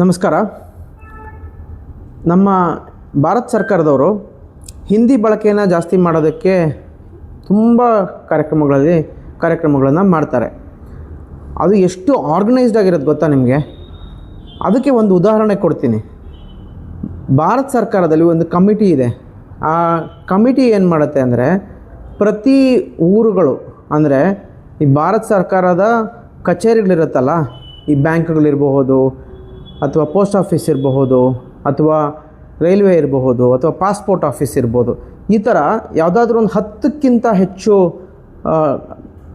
ನಮಸ್ಕಾರ. ನಮ್ಮ ಭಾರತ ಸರ್ಕಾರದವರು ಹಿಂದಿ ಬಳಕೆಯನ್ನು ಜಾಸ್ತಿ ಮಾಡೋದಕ್ಕೆ ತುಂಬ ಕಾರ್ಯಕ್ರಮಗಳಲ್ಲಿ ಕಾರ್ಯಕ್ರಮಗಳನ್ನು ಮಾಡ್ತಾರೆ. ಅದು ಎಷ್ಟು ಆರ್ಗನೈಸ್ಡ್ ಆಗಿರೋದು ಗೊತ್ತಾ ನಿಮಗೆ? ಅದಕ್ಕೆ ಒಂದು ಉದಾಹರಣೆ ಕೊಡ್ತೀನಿ. ಭಾರತ ಸರ್ಕಾರದಲ್ಲಿ ಒಂದು ಕಮಿಟಿ ಇದೆ. ಆ ಕಮಿಟಿ ಏನು ಮಾಡುತ್ತೆ ಅಂದರೆ ಪ್ರತಿ ಊರುಗಳು ಅಂದರೆ ಈ ಭಾರತ ಸರ್ಕಾರದ ಕಚೇರಿಗಳಿರುತ್ತಲ್ಲ, ಈ ಬ್ಯಾಂಕ್ಗಳಿರಬಹುದು ಅಥವಾ ಪೋಸ್ಟ್ ಆಫೀಸ್ ಇರಬಹುದು ಅಥವಾ ರೈಲ್ವೆ ಇರಬಹುದು ಅಥವಾ ಪಾಸ್ಪೋರ್ಟ್ ಆಫೀಸ್ ಇರ್ಬೋದು. ಈ ಥರ ಯಾವುದಾದ್ರೂ ಒಂದು ಹತ್ತಕ್ಕಿಂತ ಹೆಚ್ಚು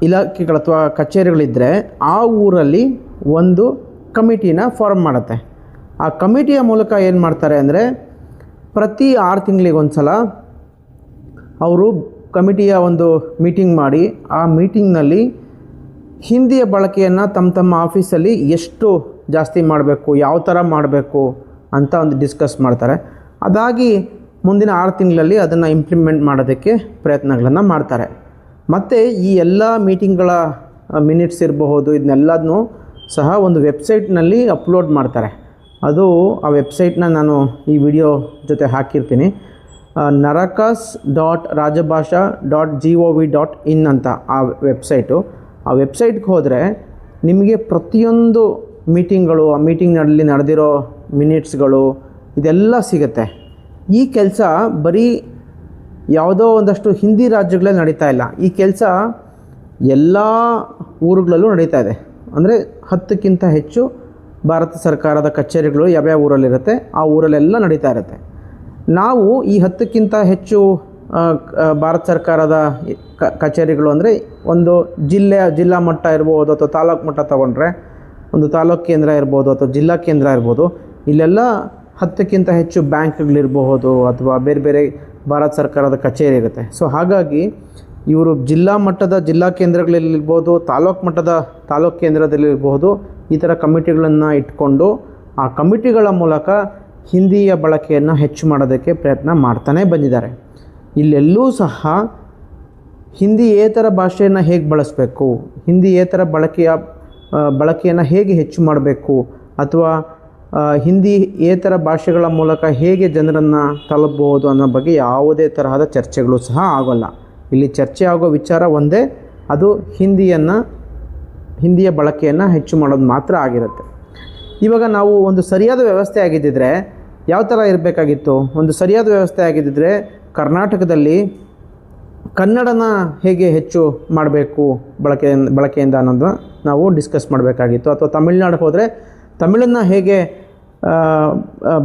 ಇಲಾಖೆಗಳು ಅಥವಾ ಕಚೇರಿಗಳಿದ್ದರೆ ಆ ಊರಲ್ಲಿ ಒಂದು ಕಮಿಟಿನ ಫಾರ್ಮ್ ಮಾಡುತ್ತೆ. ಆ ಕಮಿಟಿಯ ಮೂಲಕ ಏನು ಮಾಡ್ತಾರೆ ಅಂದರೆ ಪ್ರತಿ ಆರು ತಿಂಗಳಿಗೊಂದು ಸಲ ಅವರು ಕಮಿಟಿಯ ಒಂದು ಮೀಟಿಂಗ್ ಮಾಡಿ, ಆ ಮೀಟಿಂಗ್ನಲ್ಲಿ ಹಿಂದಿಯ ಬಳಕೆಯನ್ನು ತಮ್ಮ ತಮ್ಮ ಆಫೀಸಲ್ಲಿ ಎಷ್ಟು ಜಾಸ್ತಿ ಮಾಡಬೇಕು, ಯಾವ ಥರ ಮಾಡಬೇಕು ಅಂತ ಒಂದು ಡಿಸ್ಕಸ್ ಮಾಡ್ತಾರೆ. ಅದಾಗಿ ಮುಂದಿನ ಆರು ತಿಂಗಳಲ್ಲಿ ಅದನ್ನು ಇಂಪ್ಲಿಮೆಂಟ್ ಮಾಡೋದಕ್ಕೆ ಪ್ರಯತ್ನಗಳನ್ನು ಮಾಡ್ತಾರೆ. ಮತ್ತು ಈ ಎಲ್ಲ ಮೀಟಿಂಗ್ಗಳ ಮಿನಿಟ್ಸ್ ಇರಬಹುದು ಇದನ್ನೆಲ್ಲದನ್ನು ಸಹ ಒಂದು ವೆಬ್ಸೈಟ್ನಲ್ಲಿ ಅಪ್ಲೋಡ್ ಮಾಡ್ತಾರೆ. ಅದು ಆ ವೆಬ್ಸೈಟ್ನ ನಾನು ಈ ವಿಡಿಯೋ ಜೊತೆ ಹಾಕಿರ್ತೀನಿ. ನರಕಾಸ್ dot rajabhasha dot G O V dot in ಅಂತ ಆ ವೆಬ್ಸೈಟು ಆ ವೆಬ್ಸೈಟ್ಗೆ ಹೋದರೆ ನಿಮಗೆ ಪ್ರತಿಯೊಂದು ಮೀಟಿಂಗ್ಗಳು, ಆ ಮೀಟಿಂಗ್ನಲ್ಲಿ ನಡೆದಿರೋ ಮಿನಿಟ್ಸ್ಗಳು ಇದೆಲ್ಲ ಸಿಗುತ್ತೆ. ಈ ಕೆಲಸ ಬರೀ ಯಾವುದೋ ಒಂದಷ್ಟು ಹಿಂದಿ ರಾಜ್ಯಗಳೇ ನಡೀತಾ ಇಲ್ಲ. ಈ ಕೆಲಸ ಎಲ್ಲ ಊರುಗಳಲ್ಲೂ ನಡೀತಾ ಇದೆ. ಅಂದರೆ ಹತ್ತಕ್ಕಿಂತ ಹೆಚ್ಚು ಭಾರತ ಸರ್ಕಾರದ ಕಚೇರಿಗಳು ಯಾವ್ಯಾವ ಊರಲ್ಲಿರುತ್ತೆ, ಆ ಊರಲ್ಲೆಲ್ಲ ನಡೀತಾ ಇರುತ್ತೆ. ನಾವು ಈ ಹತ್ತಕ್ಕಿಂತ ಹೆಚ್ಚು ಭಾರತ ಸರ್ಕಾರದ ಕಚೇರಿಗಳು ಅಂದರೆ ಒಂದು ಜಿಲ್ಲೆಯ ಜಿಲ್ಲಾ ಮಟ್ಟ ಇರ್ಬೋದು ಅಥವಾ ತಾಲೂಕು ಮಟ್ಟ ತಗೊಂಡ್ರೆ ಒಂದು ತಾಲೂಕು ಕೇಂದ್ರ ಇರ್ಬೋದು ಅಥವಾ ಜಿಲ್ಲಾ ಕೇಂದ್ರ ಇರ್ಬೋದು, ಇಲ್ಲೆಲ್ಲ ಹತ್ತಕ್ಕಿಂತ ಹೆಚ್ಚು ಬ್ಯಾಂಕ್ಗಳಿರಬಹುದು ಅಥವಾ ಬೇರೆ ಬೇರೆ ಭಾರತ ಸರ್ಕಾರದ ಕಚೇರಿ ಇರುತ್ತೆ. ಸೊ ಹಾಗಾಗಿ ಇವರು ಜಿಲ್ಲಾ ಮಟ್ಟದ ಜಿಲ್ಲಾ ಕೇಂದ್ರಗಳಲ್ಲಿರ್ಬೋದು, ತಾಲೂಕು ಮಟ್ಟದ ತಾಲೂಕು ಕೇಂದ್ರದಲ್ಲಿರ್ಬೋದು ಈ ಥರ ಕಮಿಟಿಗಳನ್ನು ಇಟ್ಕೊಂಡು ಆ ಕಮಿಟಿಗಳ ಮೂಲಕ ಹಿಂದಿಯ ಬಳಕೆಯನ್ನು ಹೆಚ್ಚು ಮಾಡೋದಕ್ಕೆ ಪ್ರಯತ್ನ ಮಾಡ್ತಾನೇ ಬಂದಿದ್ದಾರೆ. ಇಲ್ಲೆಲ್ಲೂ ಸಹ ಹಿಂದಿ ಏತರ ಭಾಷೆಯನ್ನು ಹೇಗೆ ಬಳಸಬೇಕು, ಹಿಂದಿ ಏತರ ಬಳಕೆಯ ಬಳಕೆಯನ್ನು ಹೇಗೆ ಹೆಚ್ಚು ಮಾಡಬೇಕು? ಅಥವಾ ಹಿಂದಿ ಏತರ ಭಾಷೆಗಳ ಮೂಲಕ ಹೇಗೆ ಜನರನ್ನು ತಲುಪಬಹುದು ಅನ್ನೋ ಬಗ್ಗೆ ಯಾವುದೇ ತರಹದ ಚರ್ಚೆಗಳು ಸಹ ಆಗೋಲ್ಲ. ಇಲ್ಲಿ ಚರ್ಚೆ ಆಗೋ ವಿಚಾರ ಒಂದೇ, ಅದು ಹಿಂದಿಯನ್ನು, ಹಿಂದಿಯ ಬಳಕೆಯನ್ನು ಹೆಚ್ಚು ಮಾಡೋದು ಮಾತ್ರ ಆಗಿರುತ್ತೆ. ಇವಾಗ ನಾವು ಒಂದು ಸರಿಯಾದ ವ್ಯವಸ್ಥೆ ಆಗಿದ್ದಿದ್ರೆ, ಯಾವ ಥರ ಇರಬೇಕಾಗಿತ್ತು? ಒಂದು ಸರಿಯಾದ ವ್ಯವಸ್ಥೆ ಆಗಿದ್ದಿದ್ರೆ, ಕರ್ನಾಟಕದಲ್ಲಿ ಕನ್ನಡನ ಹೇಗೆ ಹೆಚ್ಚು ಮಾಡಬೇಕು ಬಳಕೆ ಬಳಕೆಯಿಂದ ಅನ್ನೋದನ್ನ ನಾವು ಡಿಸ್ಕಸ್ ಮಾಡಬೇಕಾಗಿತ್ತು. ಅಥವಾ ತಮಿಳ್ನಾಡಿಗೆ ಹೋದರೆ ತಮಿಳನ್ನು ಹೇಗೆ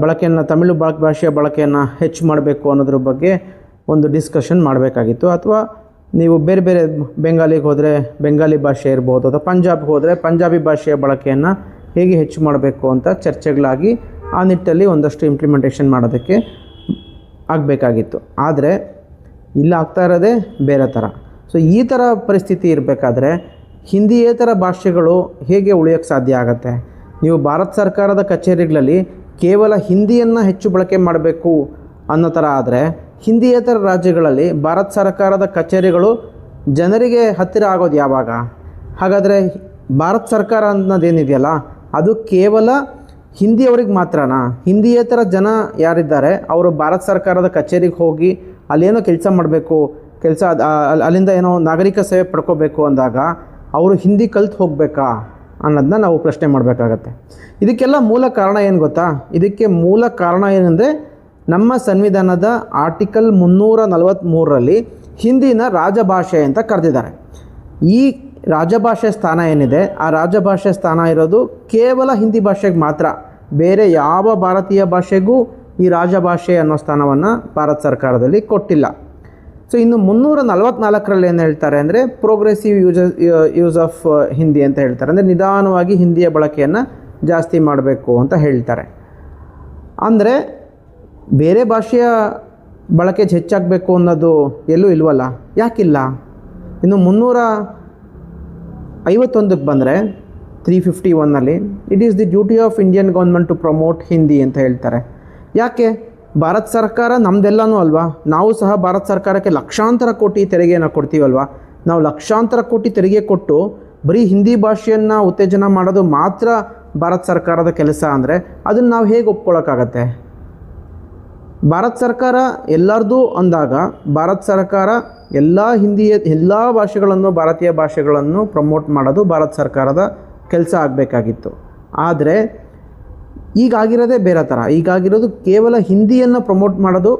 ಬಳಕೆಯನ್ನು, ತಮಿಳು ಬಳ ಭಾಷೆಯ ಬಳಕೆಯನ್ನು ಹೆಚ್ಚು ಮಾಡಬೇಕು ಅನ್ನೋದ್ರ ಬಗ್ಗೆ ಒಂದು ಡಿಸ್ಕಷನ್ ಮಾಡಬೇಕಾಗಿತ್ತು. ಅಥವಾ ನೀವು ಬೇರೆ ಬೇರೆ ಬೆಂಗಾಲಿಗೆ ಹೋದರೆ ಬೆಂಗಾಲಿ ಭಾಷೆ ಇರ್ಬೋದು, ಅಥವಾ ಪಂಜಾಬ್ಗೆ ಹೋದರೆ ಪಂಜಾಬಿ ಭಾಷೆಯ ಬಳಕೆಯನ್ನು ಹೇಗೆ ಹೆಚ್ಚು ಮಾಡಬೇಕು ಅಂತ ಚರ್ಚೆಗಳಾಗಿ ಆ ನಿಟ್ಟಲ್ಲಿ ಒಂದಷ್ಟು ಇಂಪ್ಲಿಮೆಂಟೇಷನ್ ಮಾಡೋದಕ್ಕೆ ಆಗಬೇಕಾಗಿತ್ತು. ಆದರೆ ಇಲ್ಲ ಆಗ್ತಾ ಇರೋದೇ ಬೇರೆ ಥರ. ಸೊ ಈ ಥರ ಪರಿಸ್ಥಿತಿ ಇರಬೇಕಾದ್ರೆ ಹಿಂದಿಯೇತರ ಭಾಷೆಗಳು ಹೇಗೆ ಉಳಿಯೋಕ್ಕೆ ಸಾಧ್ಯ ಆಗುತ್ತೆ? ನೀವು ಭಾರತ ಸರ್ಕಾರದ ಕಚೇರಿಗಳಲ್ಲಿ ಕೇವಲ ಹಿಂದಿಯನ್ನು ಹೆಚ್ಚು ಬಳಕೆ ಮಾಡಬೇಕು ಅನ್ನೋ ಥರ ಆದರೆ ಹಿಂದಿಯೇತರ ರಾಜ್ಯಗಳಲ್ಲಿ ಭಾರತ ಸರ್ಕಾರದ ಕಚೇರಿಗಳು ಜನರಿಗೆ ಹತ್ತಿರ ಆಗೋದು ಯಾವಾಗ? ಹಾಗಾದರೆ ಭಾರತ ಸರ್ಕಾರ ಅನ್ನೋದೇನಿದೆಯಲ್ಲ, ಅದು ಕೇವಲ ಹಿಂದಿಯವ್ರಿಗೆ ಮಾತ್ರನಾ? ಹಿಂದಿಯೇತರ ಜನ ಯಾರಿದ್ದಾರೆ, ಅವರು ಭಾರತ ಸರ್ಕಾರದ ಕಚೇರಿಗೆ ಹೋಗಿ ಅಲ್ಲೇನೋ ಕೆಲಸ ಮಾಡಬೇಕು, ಕೆಲಸ ಅಲ್ಲಿಂದ ಏನೋ ನಾಗರಿಕ ಸೇವೆ ಪಡ್ಕೋಬೇಕು ಅಂದಾಗ ಅವರು ಹಿಂದಿ ಕಲ್ತು ಹೋಗಬೇಕಾ ಅನ್ನೋದನ್ನ ನಾವು ಪ್ರಶ್ನೆ ಮಾಡಬೇಕಾಗತ್ತೆ. ಇದಕ್ಕೆಲ್ಲ ಮೂಲ ಕಾರಣ ಏನು ಗೊತ್ತಾ? ಇದಕ್ಕೆ ಮೂಲ ಕಾರಣ ಏನಂದರೆ ನಮ್ಮ ಸಂವಿಧಾನದ ಆರ್ಟಿಕಲ್ ಮುನ್ನೂರ ನಲವತ್ತ್ಮೂರರಲ್ಲಿ ಹಿಂದಿನ ರಾಜಭಾಷೆ ಅಂತ ಕರೆದಿದ್ದಾರೆ. ಈ ರಾಜಭಾಷೆ ಸ್ಥಾನ ಏನಿದೆ? ಆ ರಾಜಭಾಷೆ ಸ್ಥಾನ ಇರೋದು ಕೇವಲ ಹಿಂದಿ ಭಾಷೆಗೆ ಮಾತ್ರ. ಬೇರೆ ಯಾವ ಭಾರತೀಯ ಭಾಷೆಗೂ ಈ ರಾಜಭಾಷೆ ಅನ್ನೋ ಸ್ಥಾನವನ್ನು ಭಾರತ ಸರ್ಕಾರದಲ್ಲಿ ಕೊಟ್ಟಿಲ್ಲ. ಸೊ ಇನ್ನು ಮುನ್ನೂರ ನಲವತ್ನಾಲ್ಕರಲ್ಲಿ ಏನು ಹೇಳ್ತಾರೆ ಅಂದರೆ progressive use use of Hindi ಅಂತ ಹೇಳ್ತಾರೆ. ಅಂದರೆ ನಿಧಾನವಾಗಿ ಹಿಂದಿಯ ಬಳಕೆಯನ್ನು ಜಾಸ್ತಿ ಮಾಡಬೇಕು ಅಂತ ಹೇಳ್ತಾರೆ. ಅಂದರೆ ಬೇರೆ ಭಾಷೆಯ ಬಳಕೆ ಹೆಚ್ಚಾಗಬೇಕು ಅನ್ನೋದು ಎಲ್ಲೂ ಇಲ್ವಲ್ಲ? ಯಾಕಿಲ್ಲ? ಇನ್ನು ಮುನ್ನೂರ ಐವತ್ತೊಂದಕ್ಕೆ ಬಂದರೆ ತ್ರೀ ಫಿಫ್ಟಿ ಒನ್ನಲ್ಲಿ it is the duty of Indian government to promote Hindi ಅಂತ ಹೇಳ್ತಾರೆ. ಯಾಕೆ? ಭಾರತ ಸರ್ಕಾರ ನಮ್ಮದೆಲ್ಲನೂ ಅಲ್ವಾ? ನಾವು ಸಹ ಭಾರತ ಸರ್ಕಾರಕ್ಕೆ ಲಕ್ಷಾಂತರ ಕೋಟಿ ತೆರಿಗೆಯನ್ನು ಕೊಡ್ತೀವಲ್ವಾ? ನಾವು ಲಕ್ಷಾಂತರ ಕೋಟಿ ತೆರಿಗೆ ಕೊಟ್ಟು ಬರೀ ಹಿಂದಿ ಭಾಷೆಯನ್ನು ಉತ್ತೇಜನ ಮಾಡೋದು ಮಾತ್ರ ಭಾರತ ಸರ್ಕಾರದ ಕೆಲಸ ಅಂದರೆ ಅದನ್ನು ನಾವು ಹೇಗೆ ಒಪ್ಕೊಳ್ಳೋಕ್ಕಾಗತ್ತೆ ಭಾರತ ಸರ್ಕಾರ ಎಲ್ಲರದು ಅಂದಾಗ ಭಾರತ ಸರ್ಕಾರ ಎಲ್ಲ ಹಿಂದಿಯ ಎಲ್ಲ ಭಾಷೆಗಳನ್ನು ಭಾರತೀಯ ಭಾಷೆಗಳನ್ನು ಪ್ರಮೋಟ್ ಮಾಡೋದು ಭಾರತ ಸರ್ಕಾರದ ಕೆಲಸ ಆಗಬೇಕಾಗಿತ್ತು. ಆದರೆ ಈಗಾಗಿರೋದೇ ಬೇರೆ ಥರ. ಈಗಾಗಿರೋದು ಕೇವಲ ಹಿಂದಿಯನ್ನು ಪ್ರಮೋಟ್ ಮಾಡೋದು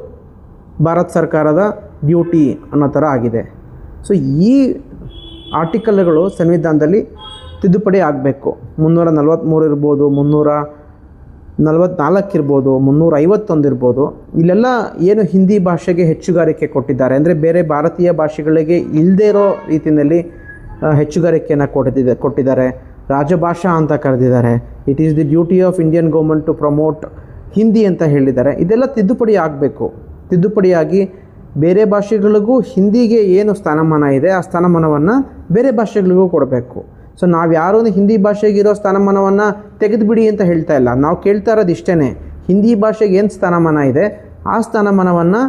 ಭಾರತ ಸರ್ಕಾರದ ಡ್ಯೂಟಿ ಅನ್ನೋ ಥರ ಆಗಿದೆ. ಸೊ ಈ ಆರ್ಟಿಕಲ್ಗಳು ಸಂವಿಧಾನದಲ್ಲಿ ತಿದ್ದುಪಡಿ ಆಗಬೇಕು. ಮುನ್ನೂರ ನಲ್ವತ್ತ್ಮೂರು ಇರ್ಬೋದು, ಮುನ್ನೂರ ನಲವತ್ತ್ನಾಲ್ಕು ಇರ್ಬೋದು, ಮುನ್ನೂರ ಐವತ್ತೊಂದು ಇರ್ಬೋದು. ಇಲ್ಲೆಲ್ಲ ಏನು ಹಿಂದಿ ಭಾಷೆಗೆ ಹೆಚ್ಚುಗಾರಿಕೆ ಕೊಟ್ಟಿದ್ದಾರೆ? ಅಂದರೆ ಬೇರೆ ಭಾರತೀಯ ಭಾಷೆಗಳಿಗೆ ಇಲ್ಲದೇ ಇರೋ ರೀತಿಯಲ್ಲಿ ಹೆಚ್ಚುಗಾರಿಕೆಯನ್ನು ಕೊಟ್ಟಿದ್ದ ಕೊಟ್ಟಿದ್ದಾರೆ. ರಾಜಭಾಷಾ ಅಂತ ಕರೆದಿದ್ದಾರೆ. It is the duty of Indian government to promote Hindi ಅಂತ ಹೇಳಿದ್ದಾರೆ. ಇದೆಲ್ಲ ತಿದ್ದುಪಡಿ ಆಗಬೇಕು. ತಿದ್ದುಪಡಿಯಾಗಿ ಬೇರೆ ಭಾಷೆಗಳಿಗೂ ಹಿಂದಿಗೆ ಏನು ಸ್ಥಾನಮಾನ ಇದೆ, ಆ ಸ್ಥಾನಮಾನವನ್ನು ಬೇರೆ ಭಾಷೆಗಳಿಗೂ ಕೊಡಬೇಕು. ಸೊ ನಾವು ಯಾರೂ ಹಿಂದಿ ಭಾಷೆಗಿರೋ ಸ್ಥಾನಮಾನವನ್ನು ತೆಗೆದುಬಿಡಿ ಅಂತ ಹೇಳ್ತಾ ಇಲ್ಲ. ನಾವು ಕೇಳ್ತಾ ಇರೋದು ಇಷ್ಟೇ ಹಿಂದಿ ಭಾಷೆಗೆ ಏನು ಸ್ಥಾನಮಾನ ಇದೆ, ಆ ಸ್ಥಾನಮಾನವನ್ನು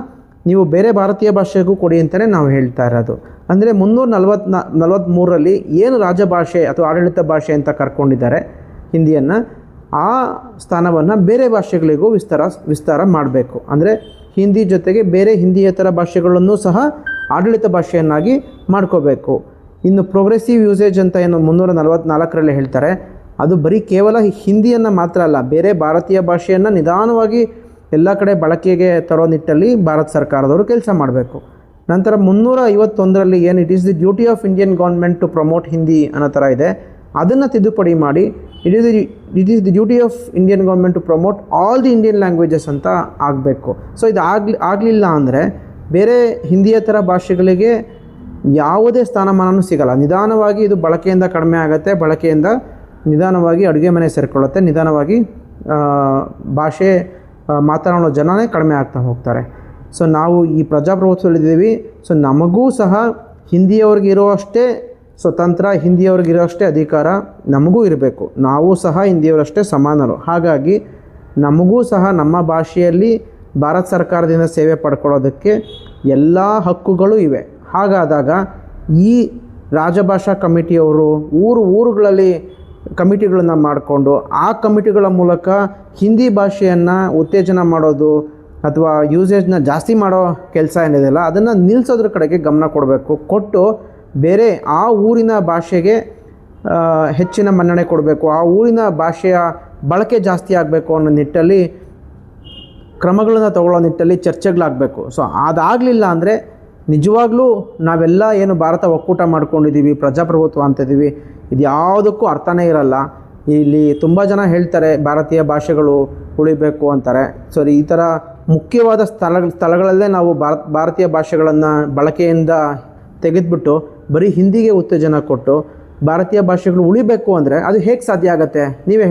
ನೀವು ಬೇರೆ ಭಾರತೀಯ ಭಾಷೆಗೂ ಕೊಡಿ ಅಂತಲೇ ನಾವು ಹೇಳ್ತಾ ಇರೋದು. ಅಂದರೆ ಮುನ್ನೂರ ನಲ್ವತ್ನ ನಲವತ್ತ್ಮೂರರಲ್ಲಿ ಏನು ರಾಜಭಾಷೆ ಅಥವಾ ಆಡಳಿತ ಭಾಷೆ ಅಂತ ಕರ್ಕೊಂಡಿದ್ದಾರೆ ಹಿಂದಿಯನ್ನು, ಆ ಸ್ಥಾನವನ್ನು ಬೇರೆ ಭಾಷೆಗಳಿಗೂ ವಿಸ್ತಾರ ವಿಸ್ತಾರ ಮಾಡಬೇಕು. ಅಂದರೆ ಹಿಂದಿ ಜೊತೆಗೆ ಬೇರೆ ಹಿಂದಿಯೇತರ ಭಾಷೆಗಳನ್ನು ಸಹ ಆಡಳಿತ ಭಾಷೆಯನ್ನಾಗಿ ಮಾಡ್ಕೋಬೇಕು. ಇನ್ನು ಪ್ರೋಗ್ರೆಸಿವ್ ಯೂಸೇಜ್ ಅಂತ ಏನು ಮುನ್ನೂರ ನಲವತ್ತ್ನಾಲ್ಕರಲ್ಲಿ ಹೇಳ್ತಾರೆ, ಅದು ಬರೀ ಕೇವಲ ಹಿಂದಿಯನ್ನು ಮಾತ್ರ ಅಲ್ಲ, ಬೇರೆ ಭಾರತೀಯ ಭಾಷೆಯನ್ನು ನಿಧಾನವಾಗಿ ಎಲ್ಲ ಕಡೆ ಬಳಕೆಗೆ ತರೋ ನಿಟ್ಟಲ್ಲಿ ಭಾರತ ಸರ್ಕಾರದವರು ಕೆಲಸ ಮಾಡಬೇಕು. ನಂತರ ಮುನ್ನೂರ ಐವತ್ತೊಂದರಲ್ಲಿ ಏನು it is the duty of Indian government to promote Hindi ಅನ್ನೋ ಥರ ಇದೆ. ಅದನ್ನು ತಿದ್ದುಪಡಿ ಮಾಡಿ it is the it is the duty of Indian government to promote all the Indian languages ಅಂತ ಆಗಬೇಕು. ಸೊ ಇದು ಆಗಲಿ, ಆಗಲಿಲ್ಲ ಅಂದರೆ ಬೇರೆ ಹಿಂದಿಯೇತರ ಭಾಷೆಗಳಿಗೆ ಯಾವುದೇ ಸ್ಥಾನಮಾನವೂ ಸಿಗಲ್ಲ. ನಿಧಾನವಾಗಿ ಇದು ಬಳಕೆಯಿಂದ ಕಡಿಮೆ ಆಗುತ್ತೆ, ಬಳಕೆಯಿಂದ ನಿಧಾನವಾಗಿ ಅಡುಗೆ ಮನೆ ಸೇರಿಕೊಳ್ಳುತ್ತೆ, ನಿಧಾನವಾಗಿ ಭಾಷೆ ಮಾತನಾಡೋ ಜನನೇ ಕಡಿಮೆ ಆಗ್ತಾ ಹೋಗ್ತಾರೆ. ಸೊ ನಾವು ಈ ಪ್ರಜಾಪ್ರಭುತ್ವದಲ್ಲಿದ್ದೀವಿ. ಸೊ ನಮಗೂ ಸಹ ಹಿಂದಿಯವ್ರಿಗೆ ಇರೋವಷ್ಟೇ ಸ್ವತಂತ್ರ ತಂತ್ರ ಹಿಂದಿಯವ್ರಿಗಿರೋಷ್ಟೇ ಅಧಿಕಾರ ನಮಗೂ ಇರಬೇಕು. ನಾವು ಸಹ ಹಿಂದಿಯವರಷ್ಟೇ ಸಮಾನರು. ಹಾಗಾಗಿ ನಮಗೂ ಸಹ ನಮ್ಮ ಭಾಷೆಯಲ್ಲಿ ಭಾರತ ಸರ್ಕಾರದಿಂದ ಸೇವೆ ಪಡ್ಕೊಳ್ಳೋದಕ್ಕೆ ಎಲ್ಲ ಹಕ್ಕುಗಳು ಇವೆ. ಹಾಗಾದಾಗ ಈ ರಾಜಭಾಷಾ ಕಮಿಟಿಯವರು ಊರು ಊರುಗಳಲ್ಲಿ ಕಮಿಟಿಗಳನ್ನು ಮಾಡಿಕೊಂಡು ಆ ಕಮಿಟಿಗಳ ಮೂಲಕ ಹಿಂದಿ ಭಾಷೆಯನ್ನು ಉತ್ತೇಜನ ಮಾಡೋದು ಅಥವಾ ಯೂಸೇಜ್ನ ಜಾಸ್ತಿ ಮಾಡೋ ಕೆಲಸ ಏನಿದೆಯಲ್ಲ, ಅದನ್ನು ನಿಲ್ಲಿಸೋದ್ರ ಕಡೆಗೆ ಗಮನ ಕೊಡಬೇಕು. ಕೊಟ್ಟು ಬೇರೆ ಆ ಊರಿನ ಭಾಷೆಗೆ ಹೆಚ್ಚಿನ ಮನ್ನಣೆ ಕೊಡಬೇಕು. ಆ ಊರಿನ ಭಾಷೆಯ ಬಳಕೆ ಜಾಸ್ತಿ ಆಗಬೇಕು ಅನ್ನೋ ನಿಟ್ಟಲ್ಲಿ, ಕ್ರಮಗಳನ್ನು ತಗೊಳ್ಳೋ ನಿಟ್ಟಲ್ಲಿ ಚರ್ಚೆಗಳಾಗಬೇಕು. ಸೊ ಅದಾಗಲಿಲ್ಲ ಅಂದರೆ ನಿಜವಾಗ್ಲೂ ನಾವೆಲ್ಲ ಏನು ಭಾರತ ಒಕ್ಕೂಟ ಮಾಡ್ಕೊಂಡಿದ್ದೀವಿ ಪ್ರಜಾಪ್ರಭುತ್ವ ಅಂತಿದ್ದೀವಿ ಇದು ಯಾವುದಕ್ಕೂ ಅರ್ಥನೇ ಇರಲ್ಲ. ಇಲ್ಲಿ ತುಂಬ ಜನ ಹೇಳ್ತಾರೆ, ಭಾರತೀಯ ಭಾಷೆಗಳು ಉಳಿಬೇಕು ಅಂತಾರೆ. ಸೊ ಈ ಥರ ಮುಖ್ಯವಾದ ಸ್ಥಳ ಸ್ಥಳಗಳಲ್ಲೇ ನಾವು ಭಾರತ, ಭಾರತೀಯ ಭಾಷೆಗಳನ್ನು ಬಳಕೆಯಿಂದ ತೆಗೆದುಬಿಟ್ಟು ಬರೀ ಹಿಂದಿಗೆ ಉತ್ತೇಜನ ಕೊಟ್ಟು ಭಾರತೀಯ ಭಾಷೆಗಳು ಉಳಿಬೇಕು ಅಂದರೆ ಅದು ಹೇಗೆ ಸಾಧ್ಯ ಆಗುತ್ತೆ? ನೀವೇ ಹೇಳಿ.